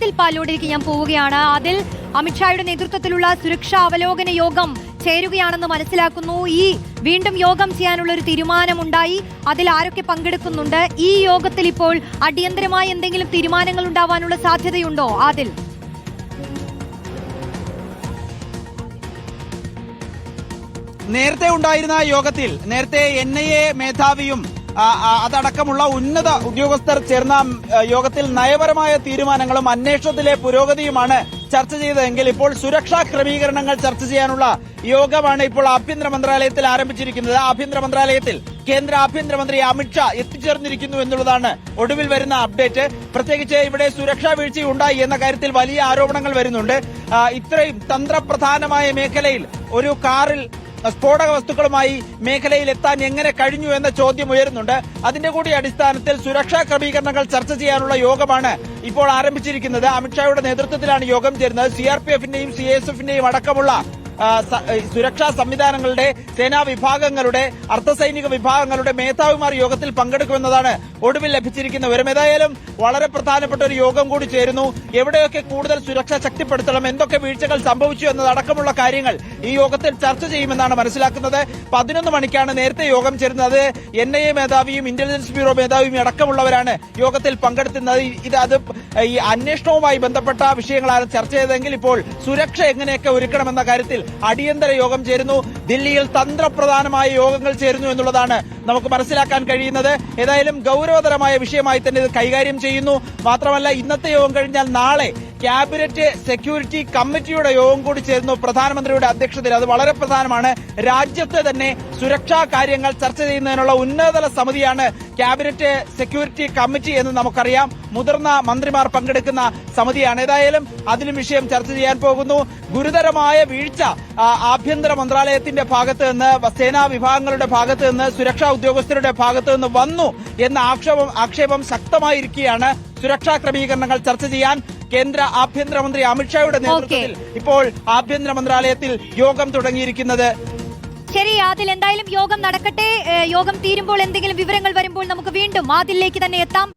ആദിൽ പാലോടിലേക്ക് ഞാൻ പോവുകയാണ്. അതിൽ അമിത്ഷായുടെ നേതൃത്വത്തിലുള്ള സുരക്ഷാ അവലോകന യോഗം ചേരുകയാണെന്ന് മനസ്സിലാക്കുന്നു. ഈ വീണ്ടും യോഗം ചെയ്യാനുള്ള ഒരു തീരുമാനമുണ്ടായി. അതിൽ ആരൊക്കെ പങ്കെടുക്കുന്നുണ്ട്? ഈ യോഗത്തിൽ ഇപ്പോൾ അടിയന്തരമായി എന്തെങ്കിലും തീരുമാനങ്ങൾ ഉണ്ടാവാനുള്ള സാധ്യതയുണ്ടോ അതിൽ? നേരത്തെ ഉണ്ടായിരുന്ന യോഗത്തിൽ നേരത്തെ എൻ ഐ എ മേധാവിയും അതടക്കമുള്ള ഉന്നത ഉദ്യോഗസ്ഥർ ചേർന്ന യോഗത്തിൽ നയപരമായ തീരുമാനങ്ങളും അന്വേഷണത്തിലെ പുരോഗതിയുമാണ് ചർച്ച ചെയ്തതെങ്കിൽ ഇപ്പോൾ സുരക്ഷാ ക്രമീകരണങ്ങൾ ചർച്ച ചെയ്യാനുള്ള യോഗമാണ് ഇപ്പോൾ ആഭ്യന്തര മന്ത്രാലയത്തിൽ ആരംഭിച്ചിരിക്കുന്നത്. ആഭ്യന്തര മന്ത്രാലയത്തിൽ കേന്ദ്ര ആഭ്യന്തരമന്ത്രി അമിത്ഷാ എത്തിച്ചേർന്നിരിക്കുന്നു എന്നുള്ളതാണ് ഒടുവിൽ വരുന്ന അപ്ഡേറ്റ്. പ്രത്യേകിച്ച് ഇവിടെ സുരക്ഷാ വീഴ്ചയുണ്ടായി എന്ന കാര്യത്തിൽ വലിയ ആരോപണങ്ങൾ വരുന്നുണ്ട്. ഇത്രയും തന്ത്രപ്രധാനമായ മേഖലയിൽ ഒരു കാറിൽ സ്ഫോടക വസ്തുക്കളുമായി മേഖലയിൽ എത്താൻ എങ്ങനെ കഴിഞ്ഞു എന്ന ചോദ്യം ഉയരുന്നുണ്ട്. അതിന്റെ കൂടി അടിസ്ഥാനത്തിൽ സുരക്ഷാ ക്രമീകരണങ്ങൾ ചർച്ച ചെയ്യാനുള്ള യോഗമാണ് ഇപ്പോൾ ആരംഭിച്ചിരിക്കുന്നത്. അമിത്ഷായുടെ നേതൃത്വത്തിലാണ് യോഗം ചേരുന്നത്. സി ആർ പി എഫിന്റെയും സി എസ് എഫിന്റെയും അടക്കമുള്ള സുരക്ഷാ സംവിധാനങ്ങളുടെ സേനാ വിഭാഗങ്ങളുടെ അർദ്ധസൈനിക വിഭാഗങ്ങളുടെ മേധാവിമാർ യോഗത്തിൽ പങ്കെടുക്കുമെന്നതാണ് ഒടുവിൽ ലഭിച്ചിരിക്കുന്ന വിവരം. ഏതായാലും വളരെ പ്രധാനപ്പെട്ട ഒരു യോഗം കൂടി ചേരുന്നു. എവിടെയൊക്കെ കൂടുതൽ സുരക്ഷ ശക്തിപ്പെടുത്തണം എന്തൊക്കെ വീഴ്ചകൾ സംഭവിച്ചു എന്നതടക്കമുള്ള കാര്യങ്ങൾ ഈ യോഗത്തിൽ ചർച്ച ചെയ്യുമെന്നാണ് മനസ്സിലാക്കുന്നത്. പതിനൊന്ന് മണിക്കാണ് നേരത്തെ യോഗം ചേരുന്നത്. എൻ ഐ എ മേധാവിയും ഇന്റലിജൻസ് ബ്യൂറോ മേധാവിയും അടക്കമുള്ളവരാണ് യോഗത്തിൽ പങ്കെടുത്തുന്നത് ഇത് അത് ഈ അന്വേഷണവുമായി ബന്ധപ്പെട്ട വിഷയങ്ങളാണ് ചർച്ച ചെയ്തതെങ്കിൽ ഇപ്പോൾ സുരക്ഷ എങ്ങനെയൊക്കെ ഒരുക്കണമെന്ന കാര്യത്തിൽ അടിയന്തര യോഗം ചേരുന്നു. ദില്ലിയിൽ തന്ത്രപ്രധാനമായ യോഗങ്ങൾ ചേരുന്നു എന്നുള്ളതാണ് നമുക്ക് മനസ്സിലാക്കാൻ കഴിയുന്നത്. ഏതായാലും ഗൗരവതരമായ വിഷയമായി തന്നെ ഇത് കൈകാര്യം ചെയ്യുന്നു. മാത്രമല്ല ഇന്നത്തെ യോഗം കഴിഞ്ഞാൽ നാളെ ക്യാബിനറ്റ് സെക്യൂരിറ്റി കമ്മിറ്റിയുടെ യോഗം കൂടി ചേരുന്നു. പ്രധാനമന്ത്രിയുടെ അധ്യക്ഷതയിൽ അത് വളരെ പ്രധാനമാണ്. രാജ്യത്തെ തന്നെ സുരക്ഷാ കാര്യങ്ങൾ ചർച്ച ചെയ്യുന്നതിനുള്ള ഉന്നതതല സമിതിയാണ് ക്യാബിനറ്റ് സെക്യൂരിറ്റി കമ്മിറ്റി എന്ന് നമുക്കറിയാം. മുതിർന്ന മന്ത്രിമാർ പങ്കെടുക്കുന്ന സമിതിയാണ്. ഏതായാലും അതിലും വിഷയം ചർച്ച ചെയ്യാൻ പോകുന്നു. ഗുരുതരമായ വീഴ്ച ആഭ്യന്തര മന്ത്രാലയത്തിന്റെ ഭാഗത്ത് നിന്ന് സേനാ വിഭാഗങ്ങളുടെ ഭാഗത്ത് നിന്ന് സുരക്ഷാ ഉദ്യോഗസ്ഥരുടെ ഭാഗത്ത് നിന്ന് വന്നു എന്ന ആക്ഷേപം ആക്ഷേപം ശക്തമായിരിക്കുകയാണ്. സുരക്ഷാ ക്രമീകരണങ്ങൾ ചർച്ച ചെയ്യാൻ കേന്ദ്ര ആഭ്യന്തരമന്ത്രി അമിത്ഷായുടെ നേതൃത്വത്തിൽ ഇപ്പോൾ ആഭ്യന്തര മന്ത്രാലയത്തിൽ യോഗം തുടങ്ങിയിരിക്കുന്നത്. ശരി അതിൽ എന്തായാലും യോഗം നടക്കട്ടെ. യോഗം തീരുമ്പോൾ എന്തെങ്കിലും വിവരങ്ങൾ വരുമ്പോൾ നമുക്ക് വീണ്ടും അതിലേക്ക് തന്നെ എത്താം.